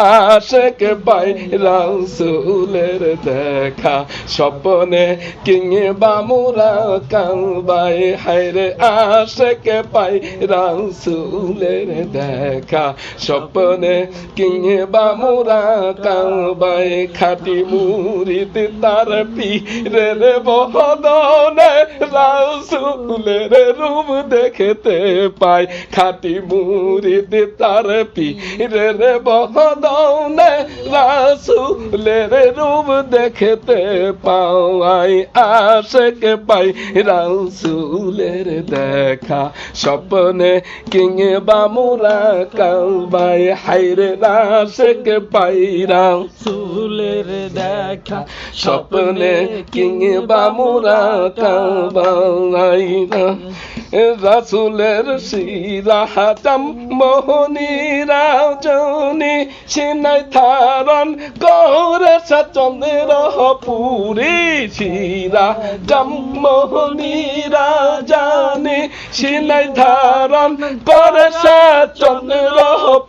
আশেক পাই রাসুলের দেখা, স্বপ্নে কিংবা মোরা কালবাই, হায়রে আশেক পাই রাসুলের দেখা, স্বপ্নে কিংবা মোরা কালবাই, খাটি মুরিদ তার পীরের বহদনে রাসুলের রূপ দেখতে পাই, খাটি মুরিদ তার পীরের বহদনে রাসুলের রূপ দেখতে পাই আশেক পাই রাসুলের দেখা স্বপ্নে কিংবা মোরা কালবাই হাইরে আশেক পাই রাসুলের দেখা স্বপ্নে কিংবা মোরা কালবাই রাসুলের শিরাহাটাম মোহনী রাজনী, সিনাই থারণ করে চন্দ্র পুরী শিরা মোহনী রাজানি, সিনাই ধারণ করে চন্দ্র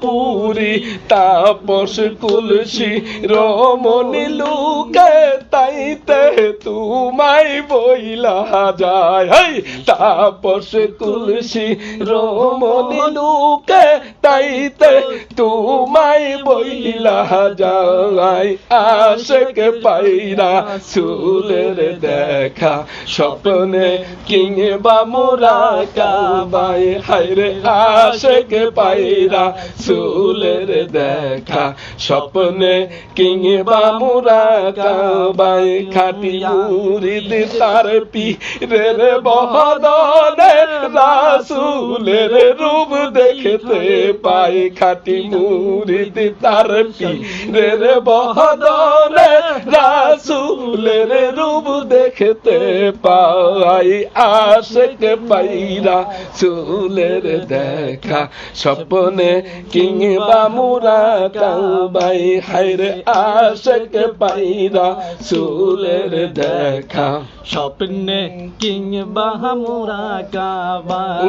পুরী তাপস কুলসি রমণী লুকে তাইতে তুমাই বইলা যায়। তাপস তুলসী রমণী লুকে তাইতে তুমাই বইলা যায় আশেক পাইরা সুলের দেখা, স্বপ্নে কিংবা মোরা কাবাই। হাইরে আশেক পাইরা সুলের দেখা, স্বপ্নে কিংবা মোরা কাবাই। খাটি মুরিদ তার পীরের বহদনে রাসুলের রূপ দেখতে পাই খাটি মুরিদ তার পীরের বহদনে রাসুলের রূপ দেখতে পাই আশেক পাইরা চুলের দেখা স্বপ্নে কিংবা মুরা কাবাই হাইরে আশেক পাইরা চুলের দেখা। স্বপ্নে কিংবা মোরা কাবা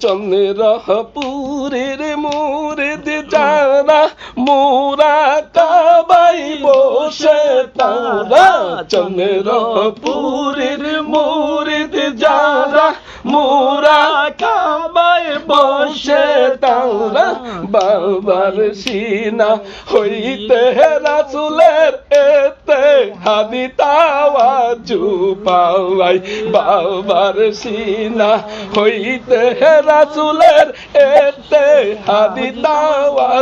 চন্দ্রপুরের মুরিদ যারা মোরা কাবাই বসে তারা চন্দ্রপুরের মুরিদ যারা মোরা কাবাই বসে তারা বাবার সিনা হইতে রাসুলের এতে হাদি তাওয়া পাওয়াই। বাবার সিনা হইতে রাসুলের এতে হাদি তাওয়া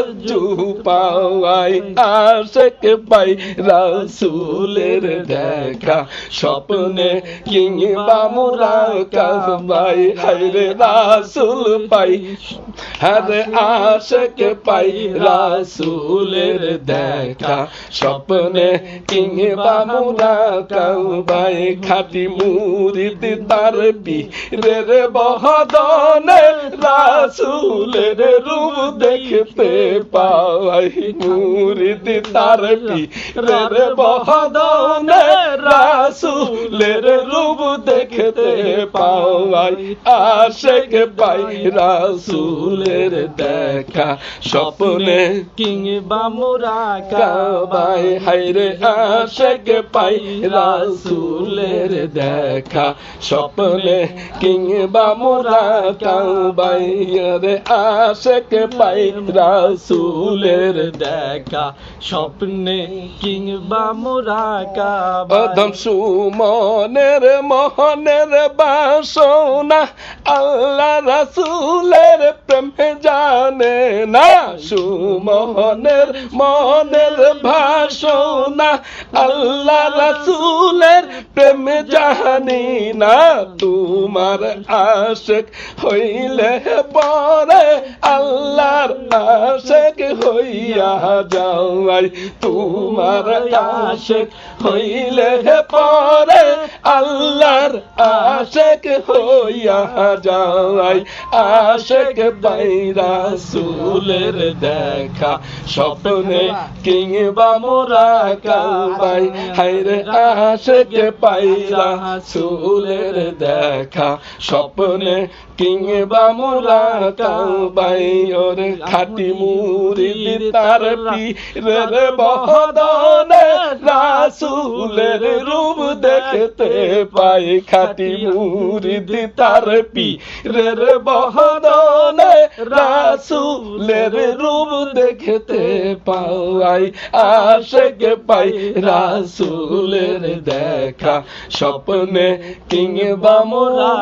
পাওয়াই। আশেক পাই রাসুলের দেখা, স্বপ্নে কিংবা মোরা কাবাই হাইরে রাসুল পাই হরে আশেক পাই রাসুলের দেখা, স্বপ্নে কিংবা মোরা কাবাই খাটি মুরিদ তার পীরের বহদনে রাসুলের রূপ দেখতে পাই মুরিদ তার পীরের বহদনে রাসুলের রূপ দেখতে পাই আশেক পাই রাসুলের দেখা, স্বপ্নে কিংবা মোরা কাবাই হাইরে আশেক পাই রাসুলের দেখা, স্বপ্নে কিংবা মোরা রে আশেক পাই রাসুলের দেখা, স্বপ্নে কিংবা মোরা কাবা অধম সুমনের মোহনের বাসনা, আল্লাহ রাসুলের প্রেম জানে না, সুমনের মনের ভাষণা। আল্লাহ রাসুলের প্রেম জানি না, তোমার আশেক হইলে পরে আল্লাহর আশেক হইয়া যাওয়াই। তোমার আশেক হইলে পরে আল্লাহর আশেক হইয়া যাওয়াই আশেক বাইরা সুলের দেখা, স্বপ্নে কিংবা মোরা কাবাই হাইরে আশেক পাইরা সুলের দেখা, স্বপ্নে কিংবা মোরা কাবাই ওর খাটি মুরিদ তার পীরের বহদনে রাসূলের রূপ দেখতে পাই খাটি মুরিদ তার পীরের বহদনে রাসুলের রূপ দেখতে পাওয়াই আশেক পাই রাসুলের দেখা স্বপ্নে কিংবা মোরা